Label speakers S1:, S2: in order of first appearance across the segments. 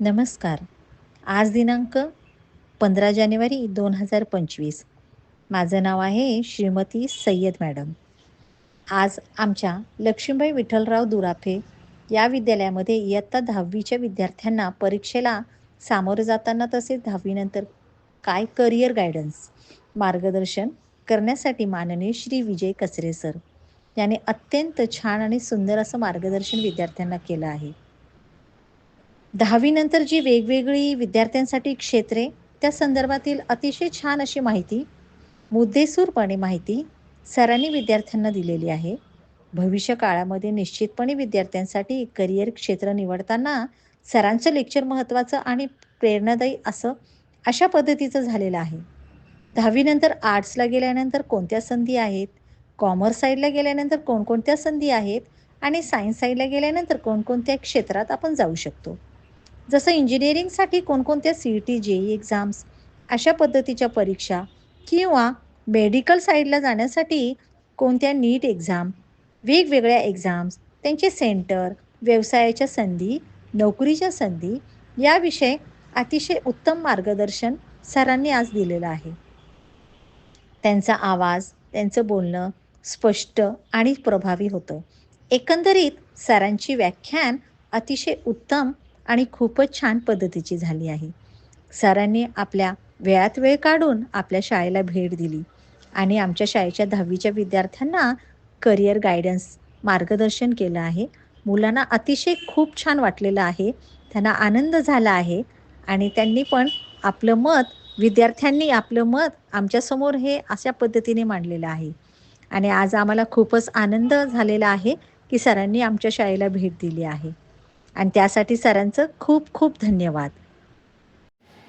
S1: नमस्कार. आज दिनांक पंधरा जानेवारी दोन हजार पंचवीस. माझं नाव आहे श्रीमती सय्यद मॅडम. आज आमच्या लक्ष्मीबाई विठ्ठलराव दुराफे या विद्यालयामध्ये इयत्ता दहावीच्या विद्यार्थ्यांना परीक्षेला सामोरं जाताना तसेच दहावीनंतर काय करिअर गायडन्स मार्गदर्शन करण्यासाठी माननीय श्री विजय कचरे सर. याने अत्यंत छान आणि सुंदर असं मार्गदर्शन विद्यार्थ्यांना केलं आहे. दहावीनंतर जी वेगवेगळी विद्यार्थ्यांसाठी क्षेत्रे त्या संदर्भातील अतिशय छान अशी माहिती मुद्देसूरपणे माहिती सरांनी विद्यार्थ्यांना दिलेली आहे. भविष्य काळामध्ये निश्चितपणे विद्यार्थ्यांसाठी करिअर क्षेत्र निवडताना सरांचं लेक्चर महत्त्वाचं आणि प्रेरणादायी असं अशा पद्धतीचं झालेलं आहे. दहावीनंतर आर्ट्सला गेल्यानंतर कोणत्या संधी आहेत? कॉमर्स साईडला गेल्यानंतर कोणकोणत्या संधी आहेत? आणि सायन्स साईडला गेल्यानंतर कोणकोणत्या क्षेत्रात आपण जाऊ शकतो? जसं इंजिनिअरिंगसाठी कोणकोणत्या C E T J E exams अशा पद्धतीच्या परीक्षा किंवा मेडिकल साईडला जाण्यासाठी कोणत्या नीट एक्झाम वेगवेगळ्या एक्झाम्स त्यांचे सेंटर व्यवसायाच्या संधी नोकरीच्या संधी याविषयी अतिशय उत्तम मार्गदर्शन सरांनी आज दिलेलं आहे. त्यांचा आवाज त्यांचं बोलणं स्पष्ट आणि प्रभावी होतं. एकंदरीत सरांची व्याख्यान अतिशय उत्तम आणि खूपच छान पद्धतीची झाली आहे. सरांनी आपल्या वेळात वेळ काढून आपल्या शाळेला भेट दिली आणि आमच्या शाळेच्या दहावीच्या विद्यार्थ्यांना करिअर गायडन्स मार्गदर्शन केलं आहे. मुलांना अतिशय खूप छान वाटलेलं आहे. त्यांना आनंद झाला आहे आणि त्यांनी पण आपलं मत विद्यार्थ्यांनी आपलं मत आमच्यासमोर हे अशा पद्धतीने मांडलेलं आहे. आणि आज आम्हाला खूपच आनंद झालेला आहे की सरांनी आमच्या शाळेला भेट दिली आहे. आणि त्यासाठी सरांचं खूप खूप धन्यवाद.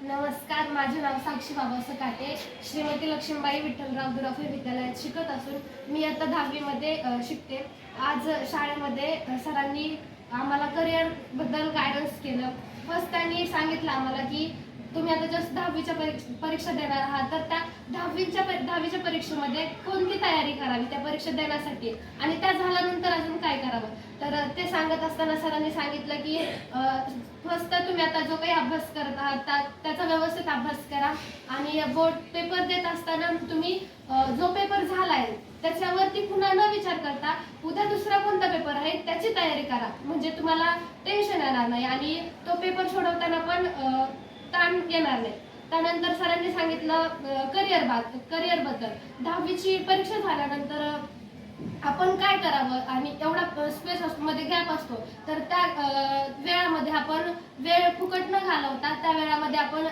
S2: नमस्कार माझे नाव साक्षी बाबासाहेब काटे. श्रीमती लक्ष्मीबाई विठ्ठलराव दुराफे विद्यालयात शिकत असून मी आता दहावीमध्ये शिकते. आज शाळेमध्ये सरांनी आम्हाला करिअरबद्दल गायडन्स केलं. फर्स्ट त्यांनी सांगितलं आम्हाला की तुम्ही आता जस्ट दहावीच्या परीक्षा देणार आहात तर त्या दहावीच्या दहावीच्या परीक्षेमध्ये कोणती तयारी करावी त्या परीक्षा देण्यासाठी? आणि त्या झाल्यानंतर अजून काय करावं? तर ते सांगत असताना सरांनी सांगितलं की फर्स्ट तुम्ही आता जो काही अभ्यास करत आहात त्या- त्याचा व्यवस्थित अभ्यास करा. आणि बोर्ड पेपर देत असताना तुम्ही जो पेपर झालाय त्याच्यावरती पुन्हा न विचार करता उद्या दुसरा कोणता पेपर आहे त्याची तयारी करा. म्हणजे तुम्हाला टेन्शन येणार नाही. आणि तो पेपर सोडवताना पण ताण येणार नाही. त्यानंतर सरांनी सांगितलं करिअर बात करिअरबद्दल. दहावीची परीक्षा झाल्यानंतर आपण काय करावं आणि एवढा स्पेस असतो मध्ये गॅप असतो. तर त्या वेळामध्ये आपण वेळ फुकट न घालवता त्या वेळामध्ये आपण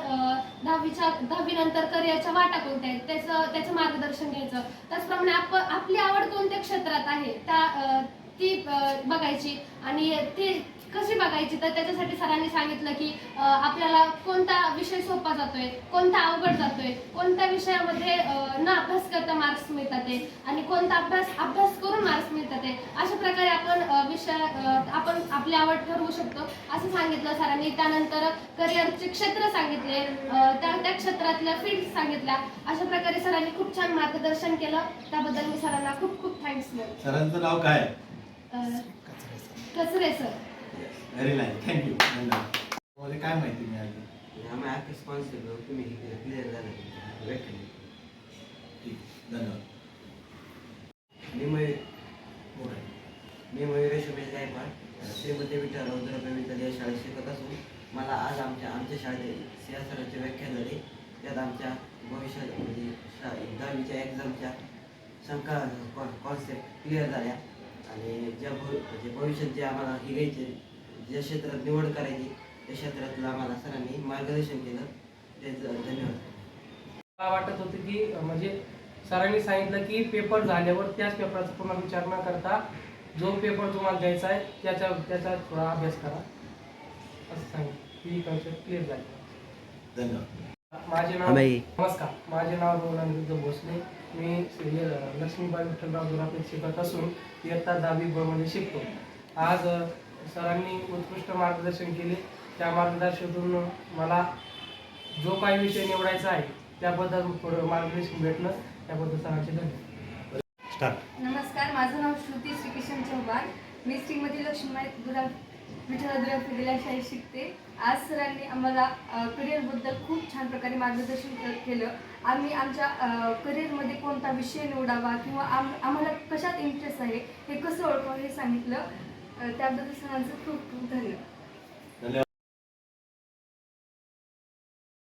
S2: दहावीच्या दहावीनंतर करिअरच्या वाटा कोणत्या आहेत त्याचं त्याचं मार्गदर्शन घ्यायचं. त्याचप्रमाणे आप आपली आवड कोणत्या क्षेत्रात आहे त्या ती बघायची. आणि ती कशी बघायची? तर त्याच्यासाठी सरांनी सांगितलं की आपल्याला कोणता विषय सोपा जातोय कोणता अवघड जातोय कोणत्या विषयामध्ये न अभ्यास करता मार्क्स मिळतात आणि कोणता अभ्यास अभ्यास करून मार्क्स मिळतात ते. अशा प्रकारे आपण विषय आपण आपली आवड ठरवू शकतो असं सांगितलं सरांनी. त्यानंतर करिअरचे क्षेत्र सांगितले त्या त्या क्षेत्रातल्या फील्ड सांगितल्या. अशा प्रकारे सरांनी खूप छान मार्गदर्शन केलं. त्याबद्दल मी सरांना खूप खूप थँक्स
S3: सरांचं नाव काय?
S2: कचरे सर.
S3: व्हेरी नाईस थँक्यू धन्यवाद काय माहिती मिळाली?
S4: आम्ही आता स्पॉन्सर तुम्ही हे क्लिअर झालं.
S3: ठीक. धन्यवाद.
S4: मी मयूर.
S3: मोठं
S4: मी मयुरेश उमेश गायकवाड श्रीमती विठ्ठल रौद्र विद्यालय शाळेत शिकत असून मला आज आमच्या आमच्या शाळेत सिया सरांचे व्याख्यान झाले. त्यात आमच्या भविष्यात म्हणजे दहावीच्या एक्झामच्या शंका कॉन्सेप्ट क्लिअर झाल्या. आणि ज्या भव म्हणजे भविष्यात जे आम्हाला हे घ्यायचे ज्या क्षेत्रात निवड करायची त्या क्षेत्रातलं आम्हाला सरांनी मार्गदर्शन केलं. त्याचं धन्यवाद.
S5: मला वाटत होतं की म्हणजे सरांनी सांगितलं की पेपर झाल्यावर त्याच पेपरचा पुन्हा विचार न करता जो पेपर तुम्हाला द्यायचा आहे त्याच्या त्याचा थोडा अभ्यास करा. असं सांगितलं. ही कन्सेप्ट क्लिअर झाली.
S3: धन्यवाद.
S5: माझे नाव. नमस्कार. माझे नाव रोहन भोसले. मी लक्ष्मीबाई विठ्ठलराव दुरापेत शिकत असून इयत्ता दहावी ब मध्ये शिकतो. आज सरांनी उत्कृष्ट मार्गदर्शन केले. त्या मार्गदर्शनातून मला जो काही विषय निवडायचा आहे त्याबद्दल थोडं मार्गदर्शन भेटलं. त्याबद्दल सरांचे धन्यवाद.
S3: स्टार्ट
S6: नमस्कार. माझं नाव श्रुती श्रीकिशन चव्हाण मी श्रीमती लक्ष्मीबाई दुरा विठ्ठलाद्रा विद्यालय शाळेत शिकते. आज सरांनी आम्हाला करिअरबद्दल खूप छान प्रकारे मार्गदर्शन केलं. आम्ही आमच्या करिअरमध्ये कोणता विषय निवडावा किंवा आम आम्हाला कशात इंटरेस्ट आहे हे कसं ओळखावं हे सांगितलं. त्याबद्दल सरांचं खूप खूप धन्यवाद.